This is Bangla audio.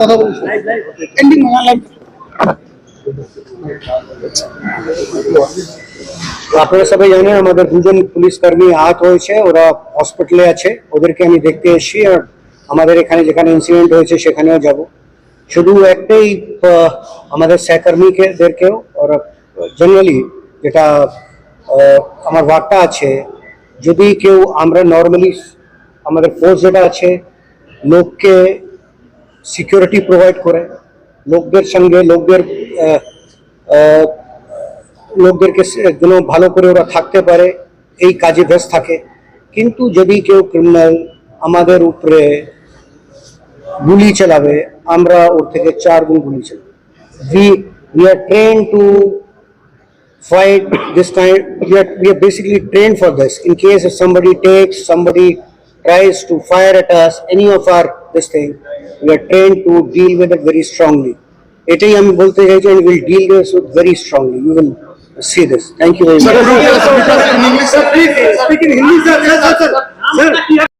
কথা বলছি এন্ডিং আপনারা সবাই জানেন, আমাদের দুজন পুলিশ কর্মী আহত হয়েছে, ওরা হসপিটালে আছে। ওদেরকে আমি দেখতে এসেছি আর আমাদের এখানে যেখানে ইনসিডেন্ট হয়েছে, সেখানেও যাব। শুধু একটাই আমাদের সহকর্মীদেরকেও ওরা জেনারেলি যেটা আমার বার্তা আছে, যদি কেউ আমরা নর্মালি আমাদের ফোর্স যেটা আছে, লোককে সিকিউরিটি প্রোভাইড করে লোকদের সঙ্গে লোকদের আহ, আহ, লোকদেরকে সে- যেন ভালো করে ওরা থাকতে পারে এই কাজে ব্যস্ত থাকে কিন্তু যদি কেউ ক্রিমিনাল আমাদের উপরে গুলি চালাবে আমরা ওর থেকে চার গুণ গুলি চালাবো we we are train two fight this kind we are, we are basically trained for this in case if somebody takes somebody tries to fire at us any of our this thing we are trained to deal with it very strongly এটাই আমি বলতে চাইছি and we'll deal this with very strongly you will see this thank you very much Speak in English, sir. Please speak in Hindi, sir. Sir, sir, sir. Sir.